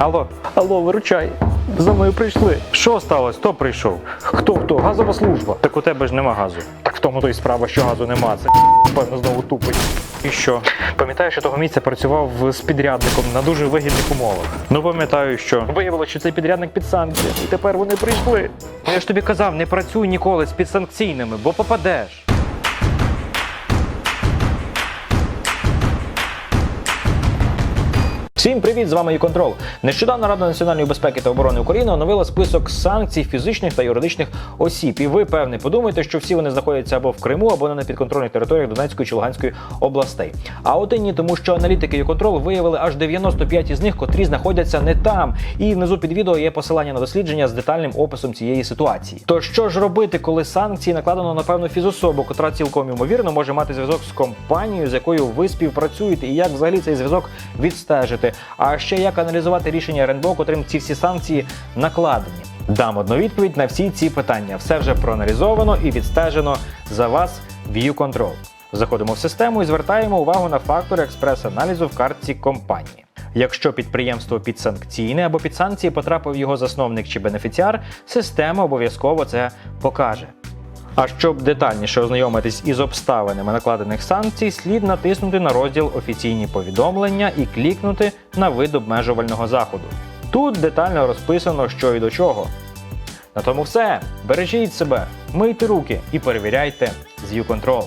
Алло, алло, виручай. За мною прийшли. Що сталося? Хто прийшов? Хто хто? Газова служба. Так у тебе ж нема газу. Так в тому то й справа, що газу нема. Це певно знову тупить. І що? Пам'ятаю, що того місця працював з підрядником на дуже вигідних умовах. Ну пам'ятаю, що виявилося, що цей підрядник під санкціями. І тепер вони прийшли. Я ж тобі казав, не працюй ніколи з підсанкційними, бо попадеш. Всім привіт! З вами «Юконтрол». Нещодавно Рада національної безпеки та оборони України оновила список санкцій фізичних та юридичних осіб. І ви певне подумаєте, що всі вони знаходяться або в Криму, або на непідконтрольних територіях Донецької чи Луганської областей. А от і ні, тому що аналітики «Юконтрол» виявили аж 95 із них, котрі знаходяться не там. І внизу під відео є посилання на дослідження з детальним описом цієї ситуації. То що ж робити, коли санкції накладено на певну фізособу, котра цілком ймовірно може мати зв'язок з компанією, з якою ви співпрацюєте, і як взагалі цей зв'язок відстежити? А ще як аналізувати рішення РНБО, котрим ці всі санкції накладені? Дам одну відповідь на всі ці питання. Все вже проаналізовано і відстежено за вас View Control. Заходимо в систему і звертаємо увагу на фактори експрес-аналізу в картці компанії. Якщо підприємство підсанкційне або під санкції потрапив його засновник чи бенефіціар, система обов'язково це покаже. А щоб детальніше ознайомитись із обставинами накладених санкцій, слід натиснути на розділ Офіційні повідомлення і клікнути на вид обмежувального заходу. Тут детально розписано, що і до чого. На тому все. Бережіть себе, мийте руки і перевіряйте з U-Control.